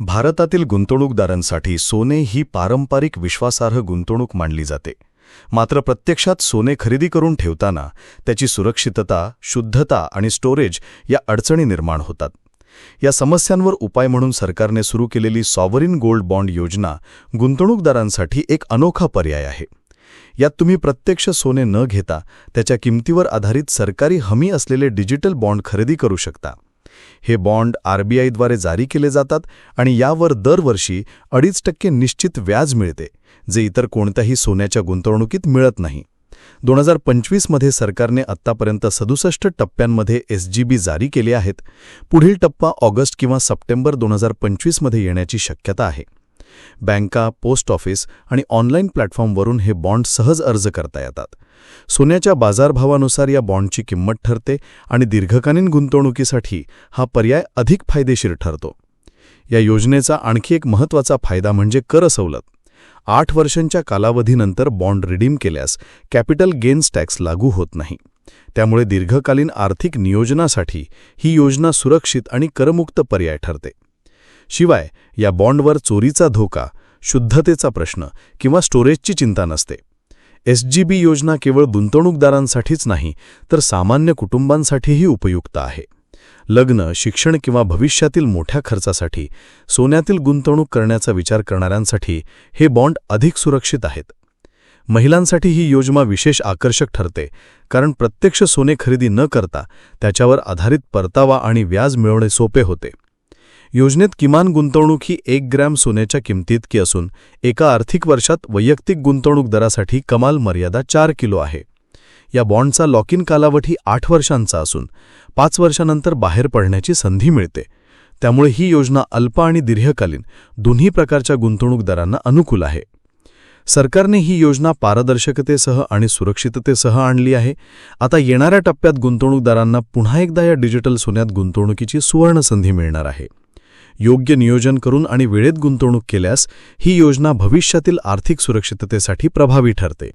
भारतातील गुंतवणूकदारांसाठी सोने ही पारंपरिक विश्वासार्ह गुंतवणूक मानली जाते. मात्र प्रत्यक्षात सोने खरेदी करून ठेवताना त्याची सुरक्षितता शुद्धता आणि स्टोरेज या अडचणी निर्माण होतात. या समस्यांवर उपाय म्हणून सरकारने सुरू केलेली सॉवरिन गोल्ड बॉण्ड योजना गुंतवणूकदारांसाठी एक अनोखा पर्याय आहे. यात तुम्ही प्रत्यक्ष सोने न घेता त्याच्या किमतीवर आधारित सरकारी हमी असलेले डिजिटल बॉण्ड खरेदी करू शकता. हे बॉन्ड आरबीआयद्वारे जारी केले जातात आणि यावर दरवर्षी अडीच टक्के निश्चित व्याज मिळते जे इतर कोणत्याही सोन्याच्या गुंतवणुकीत मिळत नाही. दोन हजार पंचवीसमध्ये सरकारने आत्तापर्यंत सदुसष्ट टप्प्यांमध्ये एसजीबी जारी केले आहेत. पुढील टप्पा ऑगस्ट किंवा सप्टेंबर दोन हजार पंचवीसमध्ये येण्याची शक्यता आहे. बँका पोस्ट ऑफिस आणि ऑनलाईन प्लॅटफॉर्मवरून हे बॉन्ड सहज अर्ज करता येतात. सोन्याच्या बाजारभावानुसार या बॉन्डची किंमत ठरते आणि दीर्घकालीन गुंतवणुकीसाठी हा पर्याय अधिक फायदेशीर ठरतो. या योजनेचा आणखी एक महत्त्वाचा फायदा म्हणजे कर सवलत. आठ वर्षांच्या कालावधीनंतर बॉन्ड रिडीम केल्यास कॅपिटल गेन्स टॅक्स लागू होत नाही. त्यामुळे दीर्घकालीन आर्थिक नियोजनासाठी ही योजना सुरक्षित आणि करमुक्त पर्याय ठरते. शिवाय या बॉन्डवर चोरीचा धोका शुद्धतेचा प्रश्न किंवा स्टोरेजची चिंता नसते. एसजीबी योजना केवळ गुंतवणूकदारांसाठीच नाही तर सामान्य कुटुंबांसाठीही उपयुक्त आहे. लग्न शिक्षण किंवा भविष्यातील मोठ्या खर्चासाठी सोन्यातील गुंतवणूक करण्याचा विचार करणाऱ्यांसाठी हे बॉन्ड अधिक सुरक्षित आहेत. महिलांसाठी ही योजना विशेष आकर्षक ठरते कारण प्रत्यक्ष सोने खरेदी न करता त्याच्यावर आधारित परतावा आणि व्याज मिळवणे सोपे होते. योजनेत किमान गुंतवणूक ही एक ग्रॅम सोन्याच्या किमतीतकी असून एका आर्थिक वर्षात वैयक्तिक गुंतवणूक दरासाठी कमाल मर्यादा चार किलो आहे. या बॉन्डचा लॉक इन कालावधी आठ वर्षांचा असून पाच वर्षानंतर बाहेर पडण्याची संधी मिळते. त्यामुळे ही योजना अल्प आणि दीर्घकालीन दोन्ही प्रकारच्या गुंतवणूकदारांना अनुकूल आहे. सरकारने ही योजना पारदर्शकतेसह आणि सुरक्षिततेसह आणली आहे. आता येणाऱ्या टप्प्यात गुंतवणूकदारांना पुन्हा एकदा या डिजिटल सोन्यात गुंतवणुकीची सुवर्ण संधी मिळणार आहे. योग्य नियोजन करून आणि वेळेत गुंतवणूक केल्यास ही योजना भविष्यातील आर्थिक सुरक्षिततेसाठी प्रभावी ठरते.